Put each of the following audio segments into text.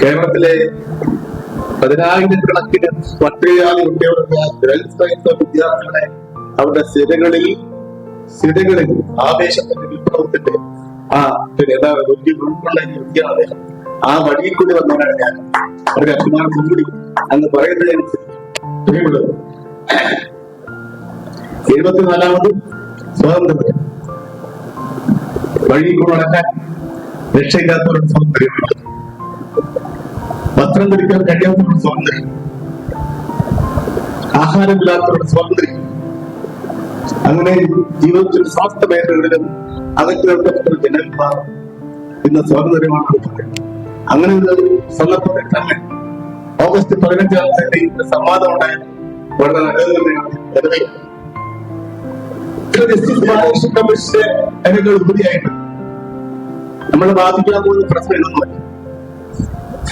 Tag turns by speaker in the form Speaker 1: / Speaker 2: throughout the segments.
Speaker 1: കേരളത്തിലെ പതിനായിരക്കണക്കിന് പട്ടികജാതി കുട്ടികളുടെ വിദ്യാർത്ഥികളെ അവരുടെ സ്ഥിരകളിൽ സ്ഥിരകളിൽ ആവേശത്തിന്റെ വിപ്ലവത്തിന്റെ ആ പിന്നെ എന്താ വലിയ ഉൾക്കൊള്ള വ്യക്തിയാണ് അദ്ദേഹം. ആ വഴിയിൽ കൂടി വന്നവനാണ് ഞാൻ. അവരുടെ അഭിമാനം കൂടി അന്ന് പറയുന്നതിനനുസരിച്ച് എഴുപത്തിനാലാമത് സ്വാതന്ത്ര്യം വഴി കൂടെ നടക്കാൻ രക്ഷയില്ലാത്തവരുടെ സ്വാതന്ത്ര്യമുള്ളത് വസ്ത്രം ധരിക്കാൻ കഴിയാത്തവരുടെ സ്വാതന്ത്ര്യം. ആഹാരമില്ലാത്തവരുടെ സ്വാതന്ത്ര്യം. അങ്ങനെ ജീവിതത്തിന്റെ സ്വാസ്ഥ്യ മേഖലകളിലും നിർത്തപ്പെട്ട ജനവിഭാഗം ഇന്ന് സ്വാതന്ത്ര്യമാണ് കൊടുക്കുന്നത് അങ്ങനെ സന്ദർഭത്തിൽ തന്നെ ഓഗസ്റ്റ് പതിനഞ്ചാം തീയതി സംവാദം ഉണ്ടായത് വളരെ നല്ലത് തന്നെയാണ്. കരുതുകയാണ് ജസ്റ്റിസ് നമ്മളെ ബാധിക്കാൻ പോകുന്ന പ്രശ്നം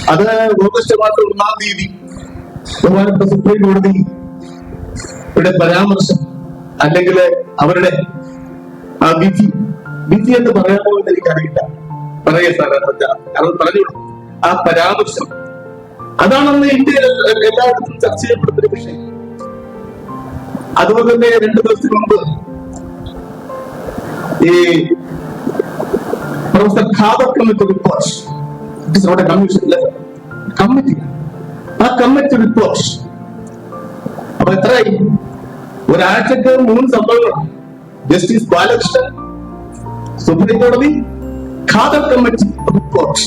Speaker 1: അത് ഓഗസ്റ്റ് മാസം ഒന്നാം തീയതി ബഹുമാനപ്പെട്ട സുപ്രീം കോടതി ഇവിടെ പരാമർശം അല്ലെങ്കിൽ അവരുടെ ആ വിധി വിധി എന്ന് പറയാമോ എന്ന് എനിക്കറിയില്ല. പറയാ സാർ കാരണം പറഞ്ഞു. ആ പരാമർശം. അതാണെന്ന് ഇന്ത്യയിൽ എല്ലായിടത്തും ചർച്ച ചെയ്യപ്പെടുന്ന വിഷയം. അതുപോലെ തന്നെ രണ്ടു ദിവസത്തിന് മുമ്പ് ഈ professor Khader committee report it not a commission letter. Committee. ആ കമ്മിറ്റി റിപ്പോർട്ട് അപ്പൊ എത്രയായി? ഒരാഴ്ചക്ക് മൂന്ന് സംഭവങ്ങളാണ്. ജസ്റ്റിസ് ബാലകൃഷ്ണൻ സുപ്രീം കോടതി ഖാദർ കമ്മിറ്റി റിപ്പോർട്ട്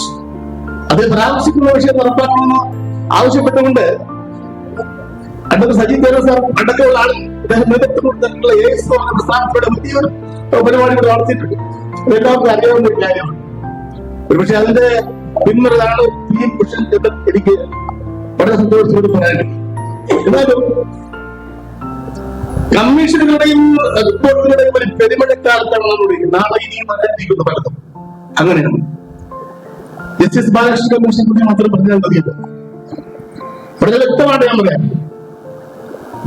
Speaker 1: അത് പരാമർശിക്കുന്ന വിഷയം നടപ്പാക്കണമെന്ന് ആവശ്യപ്പെട്ടുകൊണ്ട് അഡ്വക്കേറ്റ് സജി തേര സാർ അടക്കമുള്ള ആൾ അദ്ദേഹം നേതൃത്വം കൊടുത്തിട്ടുള്ള എ എസ് പ്രസ്ഥാനത്തിലൂടെ വലിയൊരു പരിപാടി നടത്തിയിട്ടുണ്ട്. എല്ലാവർക്കും അറിയാവുന്ന ഒരു കാര്യമാണ്. ഒരുപക്ഷെ അതിന്റെ ഈ പുരുഷൻ എന്ന് എനിക്ക് വളരെ സന്തോഷത്തോട് പറയാനും എന്നാലും കമ്മീഷനുകളുടെയും റിപ്പോർട്ടുകളുടെയും ഒരു പെരുമഴക്കാലത്താണ് ഇരിക്കുന്നത്. നാളെ ഇനിയും വരാനിരിക്കുന്ന പലതും അങ്ങനെയാണ്. ജസ്റ്റിസ് ബാലകൃഷ്ണ കമ്മീഷൻ കുറിച്ച് മാത്രം പറഞ്ഞാൽ മതിയല്ലോ വളരെ വ്യക്തമായിട്ട് ഞാൻ പറയാം.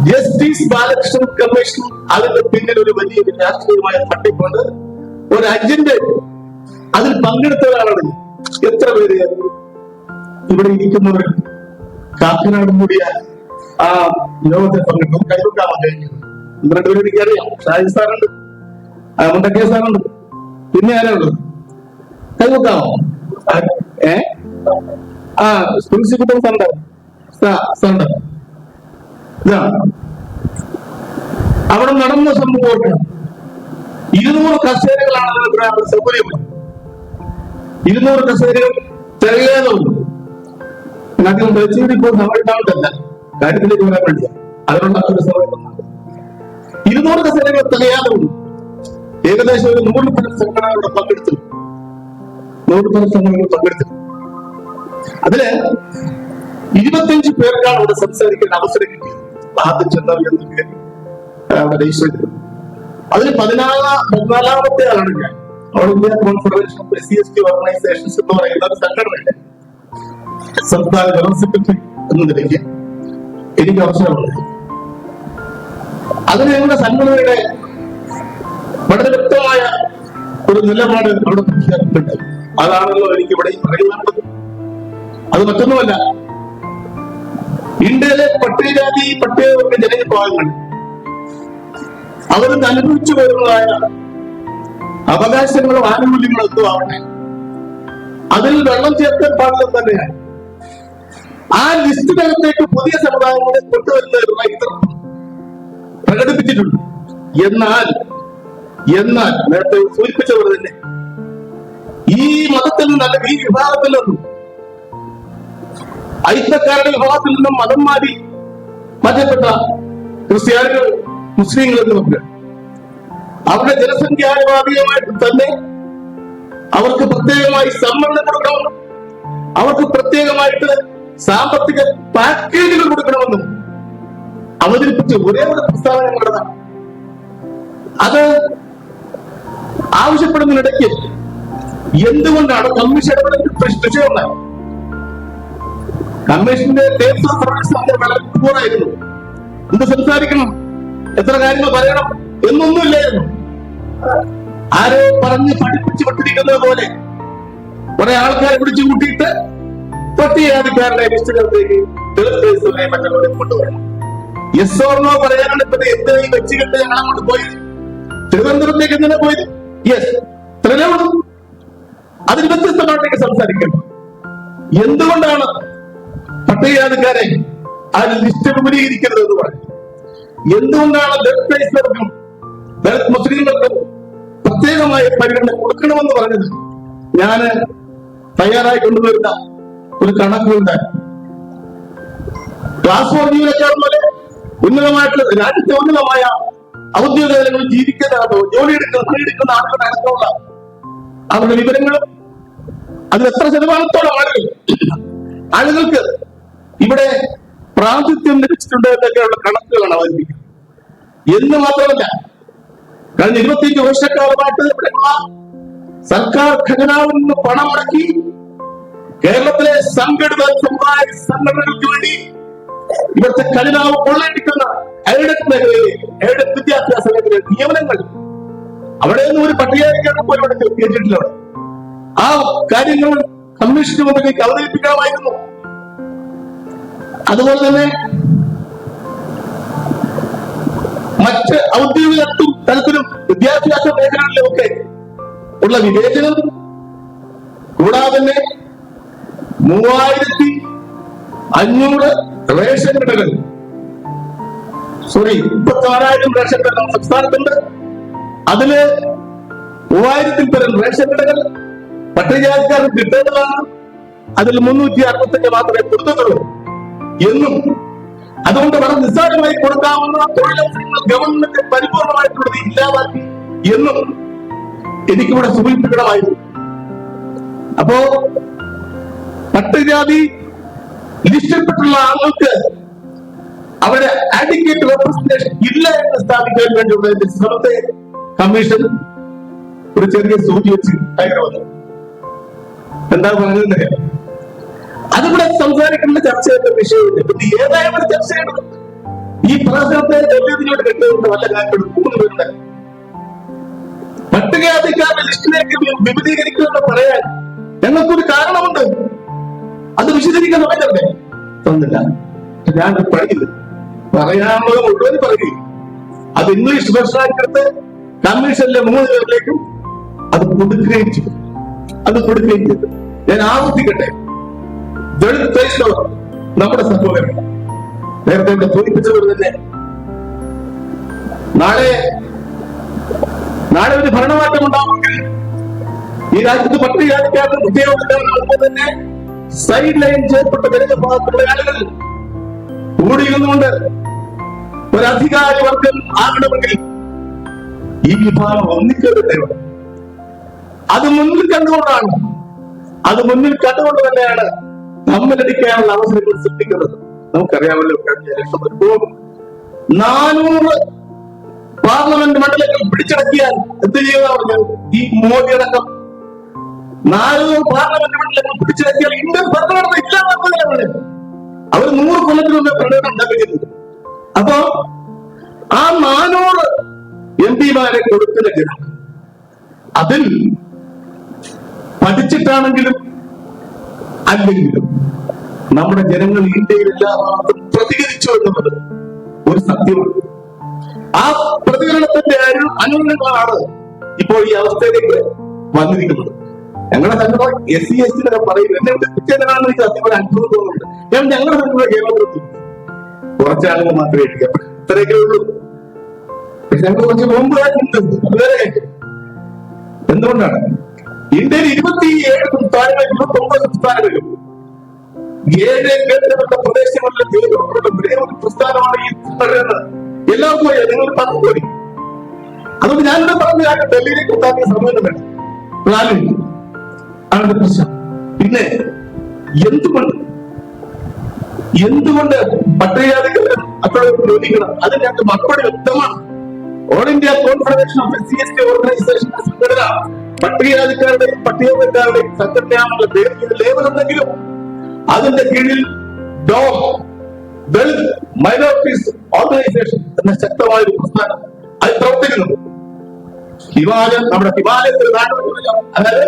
Speaker 1: ജസ്റ്റിസ് ബാലകൃഷ്ണൻ കമ്മീഷൻ അതിന്റെ പിന്നിൽ ഒരു വലിയ രാഷ്ട്രീയമായ തട്ടിപ്പാണ് ഒരു അജണ്ട അതിൽ പങ്കെടുത്തവരാണ് എത്ര പേര് ഇവിടെ ഇരിക്കുന്നവർ? കാക്കനാട് കൂടിയ ആ യോഗത്തിൽ പങ്കെടുത്തു കൈകൊണ്ടാവാൻ കഴിഞ്ഞു പേര് എനിക്ക് എനിക്കറിയാം ഷാജി സാറുണ്ട്. മുണ്ടക്കിയ മുണ്ടക്കേ സാറുണ്ട്. പിന്നെ ആരാണുള്ളത്? കൈകൊട്ടാമോ ഏ? ആ പ്രിൻസിപ്പൽ സാറുണ്ട് സാറുണ്ട് ഇതാണ് അവിടെ നടന്ന സംഭവം ഇരുന്നൂറ് കസേരകളാണ് സൗകര്യം ഇരുന്നൂറ് കസേരകൾ വെച്ചുകൂടി ഇപ്പോൾ നമ്മളുണ്ടാവില്ല കാര്യത്തിലേക്ക് വരാൻ വേണ്ടിയാ അതിനുള്ള ഒരു സൗകര്യം ഇരുന്നൂറ് കസേരകൾ തികയാതെ ഏകദേശം ഒരു നൂറ് പല സംഘടനകളുടെ പങ്കെടുത്തു. നൂറ് പല സംഘടനകൾ പങ്കെടുത്തു. അതിൽ ഇരുപത്തിയഞ്ച് പേർക്കാണ് ഇവിടെ സംസാരിക്കാൻ അവസരം കിട്ടിയത്. ആദ്യം ചെന്നവർ എന്നൊക്കെ അവിടെ അതിൽ പതിനാലാ പതിനാലാമത്തെ ആളാണ് ഞാൻ. All India confederation of S C S T organisations എന്ന് പറയുന്ന ഒരു സംഘടനയുണ്ട് സംസ്ഥാന ജനറൽ സെക്രട്ടറി എന്ന നിലയ്ക്ക് എനിക്ക് അവസരമുണ്ട്. അതിന് ഞങ്ങളുടെ സംഘടനയുടെ വളരെ വ്യക്തമായ ഒരു നിലപാട് അവിടെ പ്രഖ്യാപിച്ചിട്ടുണ്ട്. അതാണല്ലോ എനിക്ക് ഇവിടെ പറയുന്നത്. അത് മറ്റൊന്നുമല്ല. ഇന്ത്യയിലെ പട്ടികജാതി പട്ടികവർഗ ജനവിഭാഗങ്ങൾ അവർ അനുഭവിച്ചു വരുന്നതായ അവകാശങ്ങളും ആനുകൂല്യങ്ങളും എന്തോ ആവട്ടെ. അതിൽ വെള്ളം ചേർക്കാൻ പാടില്ല തന്നെയാണ്. ആ ലിസ്റ്റിനകത്തേക്ക് പുതിയ സമുദായങ്ങളെ കൊണ്ടുവരുന്ന റൈറ്റർ പ്രകടിപ്പിച്ചിട്ടുണ്ട്. എന്നാൽ എന്നാൽ നേരത്തെ സൂചിപ്പിച്ചവർ തന്നെ ഈ മതത്തിൽ നിന്നും അല്ലെങ്കിൽ ഈ വിഭാഗത്തിൽ നിന്നും ഐക്യക്കാരുടെ വിഭാഗത്തിൽ നിന്നും മതം മാറി മാറ്റപ്പെട്ട ക്രിസ്ത്യാനികൾ മുസ്ലിങ്ങൾ എന്നുമുണ്ട് അവരുടെ ജനസംഖ്യാനുപാതികമായിട്ട് തന്നെ അവർക്ക് പ്രത്യേകമായി സമ്മർദ്ദം കൊടുക്കണം. അവർക്ക് പ്രത്യേകമായിട്ട് സാമ്പത്തിക പാക്കേജുകൾ കൊടുക്കണമെന്നും അവതരിപ്പിച്ച ഒരേ ഒരു പ്രസ്താവന അത് ആവശ്യപ്പെടുന്നതിനിടയ്ക്ക് എന്തുകൊണ്ടാണ് കമ്മീഷൻ ഇടപെടൽ വിഷയമുണ്ടായത് കമ്മീഷന്റെ സർവീസ് വളരെ പൂറായിരുന്നു എന്ത് സംസാരിക്കണം? എത്ര കാര്യങ്ങൾ പറയണം? എന്നൊന്നുമില്ലായിരുന്നു. ആരോ പറഞ്ഞ് പഠിപ്പിച്ചു വിട്ടിരിക്കുന്നത് പോലെ കുറെ ആൾക്കാരെ പിടിച്ചു കൂട്ടിയിട്ട് പട്ടികജാതിക്കാരുടെ ലിസ്റ്റുകളിലേക്ക് മറ്റുള്ളവരെ കൊണ്ടുവരണം എസ് ഓർണോ പറയാനാണ് ഇപ്പൊ എന്ത് ഈ വെച്ചുകെട്ട് ഞങ്ങൾ അങ്ങോട്ട് പോയത്? തിരുവനന്തപുരത്തേക്ക് എന്തിനാ പോയത്? യെസ് ഉള്ളൂ അതിന് വ്യത്യസ്തമായിട്ടേക്ക് സംസാരിക്കണം എന്തുകൊണ്ടാണ് പട്ടികജാതിക്കാരെ ആ ലിസ്റ്റ് വിപുലീകരിക്കരുത് എന്ന് പറഞ്ഞു എന്തുകൊണ്ടാണ് ദളിത് ക്രൈസ്തവർക്കും ദളിത് മുസ്ലിങ്ങൾക്കും പ്രത്യേകമായ പരിഗണന കൊടുക്കണമെന്ന് പറഞ്ഞത് ഞാൻ തയ്യാറായി കൊണ്ടുവരുന്ന ഒരു കണക്കുണ്ട് ക്ലാസ് ഫോർ ജീവനക്കാരന്മാരെ ഉന്നതമായിട്ടുള്ള രാജ്യത്തെ ഉന്നതമായ ഔദ്യോഗിക തലങ്ങളിൽ ജീവിക്കുന്ന ജോലി എടുക്കുന്ന പണിയെടുക്കുന്ന ആളുകളുടെ അടക്കമുള്ള അവരുടെ വിവരങ്ങളും അതിൽ എത്ര ശതമാനത്തോളം ആളുകൾ ആളുകൾക്ക് ഇവിടെ പ്രാതിഥ്യം ലഭിച്ചിട്ടുണ്ട് എന്നൊക്കെയുള്ള കണക്കുകളാണ് അവതരിപ്പിക്കുന്നത്. എന്ന് മാത്രമല്ല കഴിഞ്ഞ ഇരുപത്തിയഞ്ച് വർഷക്കാലമായിട്ട് ഇവിടെയുള്ള സർക്കാർ ഖജനാവിൽ നിന്ന് പണം മുടക്കി കേരളത്തിലെ സംഘടിത സമുദായ സംഘടനകൾക്ക് വേണ്ടി ഇവിടുത്തെ ഖജനാവ് കൊള്ളയടിക്കുന്ന എയ്ഡഡ് മേഖലയിലെ എയ്ഡഡ് വിദ്യാഭ്യാസ മേഖലയിലെ നിയമനങ്ങൾ അവിടെ നിന്ന് ഒരു പട്ടികജാതിക്കാരൻ പോലും ഇവിടെ കേട്ടിട്ടില്ല. ആ കാര്യങ്ങൾ കമ്മീഷൻ മുമ്പിലേക്ക് അവതരിപ്പിക്കണമായിരുന്നു അതുപോലെ തന്നെ മറ്റ് ഔദ്യോഗിക തലത്തിലും വിദ്യാഭ്യാസ മേഖലകളിലുമൊക്കെ ഉള്ള വിവേചനം കൂടാതെ തന്നെ മൂവായിരത്തി അഞ്ഞൂറ് റേഷൻ കടകൾ. സോറി മുപ്പത്തി ആറായിരം റേഷൻ കടകൾ സംസ്ഥാനത്തുണ്ട്. അതിൽ മൂവായിരത്തിൽ പരം റേഷൻ കടകൾ പട്ടികജാതിക്കാർക്ക് കിട്ടേണ്ടതാണ് അതിൽ മുന്നൂറ്റി അറുപത്തഞ്ച് മാത്രമേ കൊടുത്തിട്ടുള്ളൂ. എന്നും അതുകൊണ്ട് വളരെ നിസ്സാരമായി കൊടുക്കാവുന്ന തൊഴിലവസരങ്ങൾ ഗവൺമെന്റ് പരിപൂർണമായിട്ടുള്ളത് ഇല്ലാതാക്കി എന്നും എനിക്കിവിടെ സൂചിപ്പിക്കണമായിരുന്നു അപ്പോ പട്ടികജാതി ലിസ്റ്റിൽപ്പെട്ടുള്ള ആളുകൾക്ക് അവരെ ആഡിക്കേറ്റ് റെപ്രസെന്റേഷൻ ഇല്ല എന്ന് സ്ഥാപിക്കാൻ വേണ്ടിയുള്ള എന്റെ ശ്രമത്തെ കമ്മീഷൻ ഒരു ചെറിയ സൂചി വെച്ച് കയറി വന്നു എന്താ പറഞ്ഞത് അതിവിടെ സംസാരിക്കേണ്ട ചെയ്യേണ്ട വിഷയമില്ല പിന്നെ ഏതായാലും ഇവിടെ ചർച്ച ചെയ്യണം. ഈ പ്രശ്നത്തെ ഡൽഹിയിലോട്ട് കെട്ടുകൊണ്ട് വല്ല കാര്യങ്ങളും മൂന്ന് പേരുടെ പട്ടികജാതിക്കാരുടെ ലിസ്റ്റിലേക്ക് വിപുലീകരിക്കുമെന്ന് പറയാൻ ഞങ്ങൾക്കൊരു കാരണമുണ്ട്. അത് വിശദീകരിക്കാൻ പറഞ്ഞല്ലേ തന്നില്ല. ഞാൻ പറയുന്നത് പറയാനുള്ളത് മുഴുവൻ പറയുകയും അത് ഇംഗ്ലീഷ് വെർഷനാക്കിയെടുത്ത് കമ്മീഷനിലെ മൂന്ന് പേരിലേക്കും അത് കൊടുക്കുകയും ചെയ്തു. അത് കൊടുക്കുകയും ചെയ്തു. ഞാൻ ആവർത്തിക്കട്ടെ. ദളിത് ക്രൈസ്തവർ നമ്മുടെ സഹോദരൻ നേരത്തെ ഇവിടെ സൂചിപ്പിച്ചവർ തന്നെ. നാളെ നാളെ ഒരു ഭരണമാറ്റം ഉണ്ടാവുമെങ്കിൽ ഈ രാജ്യത്ത് പട്ടികജാതിക്കാരുടെ ഉദ്യോഗസ്ഥർ തന്നെ സൈഡ് ലൈൻ ചെയ്യപ്പെട്ട ജനവിഭാഗത്തിലുള്ള ആളുകൾ കൂടിയിരുന്നുകൊണ്ട് ഒരു അധികാര വർഗം ആകണമെങ്കിൽ ഈ വിഭാഗം ഒന്നിക്കരുത് അത് മുന്നിൽ കണ്ടുകൊണ്ടാണ് അത് മുന്നിൽ കണ്ടുകൊണ്ട് തന്നെയാണ് തമ്മിലടിക്കാനുള്ള അവസരങ്ങൾ സൃഷ്ടിക്കുന്നത്. നമുക്കറിയാമല്ലോ നാനൂറ് പാർലമെന്റ് മണ്ഡലങ്ങൾ പിടിച്ചടക്കിയാൽ എന്ത് ചെയ്യുക ഈ മോദി അടക്കം നാനൂറ് പാർലമെന്റ് മണ്ഡലങ്ങൾ പിടിച്ചടക്കിയാൽ ഇന്ത്യൻ ഭരണഘടന ഇല്ലാതാക്കുകയാണ് അവർ നൂറ് കൊല്ലത്തിന് മുമ്പേ ഭരണഘടന ഉണ്ടാക്കിയിട്ടുണ്ട് അപ്പോ ആ നാനൂറ് എം പിമാരെ കൊടുക്കുന്ന ജനം അതിൽ പഠിച്ചിട്ടാണെങ്കിലും അല്ലെങ്കിലും നമ്മുടെ ജനങ്ങൾ ഇന്ത്യയിൽ എല്ലാ ഭാഗത്തും പ്രതികരിച്ചു എന്നുള്ളത് ഒരു സത്യമാണ്. ആ പ്രതികരണത്തിന്റെ അനു- അനുകൂലങ്ങളാണ് ഇപ്പോൾ ഈ അവസ്ഥയിലേക്ക് വന്നിരിക്കുന്നത്. ഞങ്ങളുടെ സംഘടന എസ് സി എസ് ടിന്നൊക്കെ പറയും എന്നെ കുറ്റേതനാണെന്ന് എനിക്ക് സത്യം അനുഭവം തോന്നുന്നുണ്ട് ഞാൻ ഞങ്ങളുടെ സംഘടന കേരളത്തിൽ കുറച്ചാളുകൾ മാത്രമേ എടുക്കാം ഇത്രയൊക്കെ ഉള്ളൂ. പക്ഷെ ഞങ്ങൾ കുറച്ച് മുമ്പ് അതുവരെ എന്തുകൊണ്ടാണ്? ഇന്ത്യയിൽ ഇരുപത്തിയേഴ് സംസ്ഥാനങ്ങളിൽ ഇരുപത്തി ഒമ്പത് സംസ്ഥാനങ്ങളിലും ഏഴ് കേന്ദ്രപ്പെട്ട പ്രദേശങ്ങളിലെ ജയിലുകളുടെ ഒരേ ഒരു പ്രസ്ഥാനമാണ് ഈ സംഘടന എല്ലാവർക്കും അറിയാം നിങ്ങൾ പറഞ്ഞു പോയി. അതുകൊണ്ട് ഞാനിവിടെ പറഞ്ഞു കാര്യം ഡൽഹിയിലേക്ക് ഉണ്ടാക്കിയ സമയം വേണം പ്ലാനിങ് ആണ് പ്രശ്നം. പിന്നെ എന്തുകൊണ്ട്? എന്തുകൊണ്ട് പട്ടികജാതികൾ അത്രയും ചോദിക്കണം അത് ഞങ്ങൾക്ക് മറുപടി വ്യക്തമാണ്. All India confederation of C S T organisation സംഘടന പട്ടികജാതിക്കാരുടെയും പട്ടികവർഗക്കാരുടെയും സംഘടനയാണെന്നുള്ള പേരിൽ ലേബൽ ഉണ്ടെങ്കിലും അതിന്റെ കീഴിൽ ഡോം ദളിത് മൈനോറിറ്റീസ് ഓർഗനൈസേഷൻ എന്ന ശക്തമായ ഒരു പ്രസ്ഥാനം അത് പ്രവർത്തിക്കുന്നു ഹിമാലയം നമ്മുടെ ഹിമാലയത്തിൽ അതായത്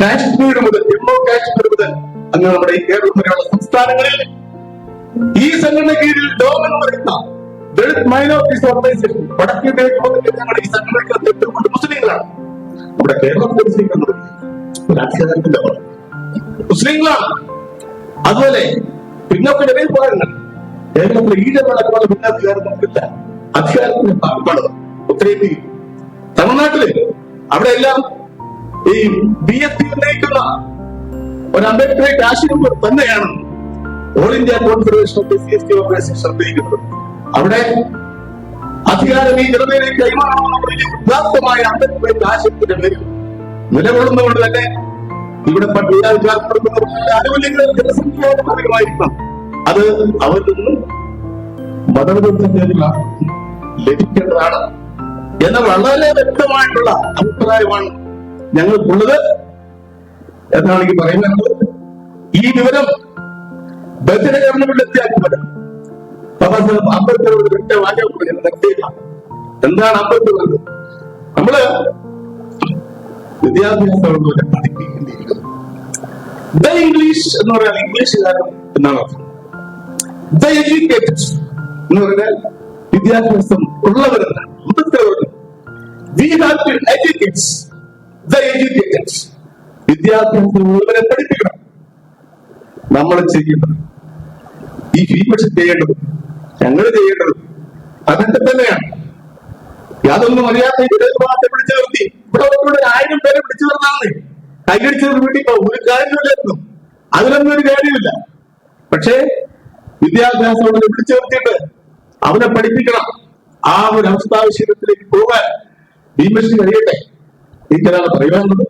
Speaker 1: കാശ്മീർ മുതൽ ജമ്മു കാശ്മീർ മുതൽ അങ്ങ് നമ്മുടെ ഈ കേരളം വരെയുള്ള സംസ്ഥാനങ്ങളിൽ ഈ സംഘടന കീഴിൽ ഡോം എന്ന് പറയുന്ന ദളിത് മൈനോറിറ്റീസ് ഓർഗനൈസേഷൻ വടക്കേ ഞങ്ങളുടെ ഈ സംഘടനയ്ക്ക് എട്ടുകൊണ്ട് മുസ്ലിങ്ങളാണ്. നമ്മുടെ കേരളത്തിൽ മുസ്ലിങ്ങൾ രാഷ്ട്രീയത്തിന്റെ മുസ്ലിങ്ങളാണ്. അതുപോലെ പിന്നോക്ക ജനവിഭാഗങ്ങൾ കേരളത്തിലെ ഈഴമടക്കമുള്ള ഭിന്നാധികാരം നമുക്കില്ല. അധികാരത്തിന് പാടുള്ളത് ഉത്തരേന്ത്യയിൽ തമിഴ്നാട്ടിൽ അവിടെ എല്ലാം ഈ ബി എസ് പി ഉന്നയിക്കുന്ന ഒരു അംബേദ്കറെ ആശയം തന്നെയാണ് all India confederation of C S T organisation നിർദ്ദേശിക്കുന്നത് അവിടെ അധികാരം ഈ ജനതയിലേക്ക് കൈമാറണമെന്നുള്ള നിലകൊള്ളുന്നതുകൊണ്ട് തന്നെ ഇവിടെ പട്ടികജാതിക്കാർക്ക് ആനുകൂല്യങ്ങൾ ജനസംഖ്യയുടെ അത് അവരിൽ നിന്നും മതവിരുദ്ധ ലഭിക്കേണ്ടതാണ് എന്ന വളരെ വ്യക്തമായിട്ടുള്ള അഭിപ്രായമാണ് ഞങ്ങൾക്കുള്ളത്. എന്നാണ് എനിക്ക് പറയുന്നത്. ഈ വിവരം ബദിര ഗവൺമെന്റിലെത്തിയ വിവരം ബാബാ സാഹേബ് ഒരു വാചകം നിർത്തിയില്ല എന്താണ് അംബേദ്കർ നമ്മൾ വിദ്യാഭ്യാസം പഠിപ്പിക്കേണ്ടിയിരിക്കുന്നു. ദ ഇംഗ്ലീഷ് എന്ന് പറയാൻ ഇംഗ്ലീഷുകാരൻ എന്നാണ് ദ എഡ്യൂക്കേറ്റഡ് എന്ന് പറഞ്ഞാൽ വിദ്യാഭ്യാസം ഉള്ളവരെന്നാണ് മുതത്തവർ we have to educate the educated. വിദ്യാഭ്യാസം ഉള്ളവരെ പഠിപ്പിക്കണം. നമ്മൾ ചെയ്യുന്നത് ഈ ഭീമ ചെയ്യേണ്ടത് ഞങ്ങൾ ചെയ്യേണ്ടത് അതൊക്കെ തന്നെയാണ്. യാതൊന്നും അറിയാത്ത വിദേശവാദത്തെ പിടിച്ചു നിർത്തി. ഇവിടെ ഇവിടെ ആയിരം പേരെ പിടിച്ചു നിർത്താന്ന് കൈയടിച്ചത് വീട്ടിൽ. ഒരു കാര്യമില്ലായിരുന്നു അതിലൊന്നും ഒരു കാര്യമില്ല പക്ഷേ വിദ്യാഭ്യാസം അവനെ പിടിച്ചു നിർത്തിയിട്ട് അവനെ പഠിപ്പിക്കണം. ആ ഒരു അവസ്ഥാവിശീലത്തിലേക്ക് പോകാൻ ഭീമശ്രീ കഴിയട്ടെ എനിക്കതാണ് പറയാനുള്ളത്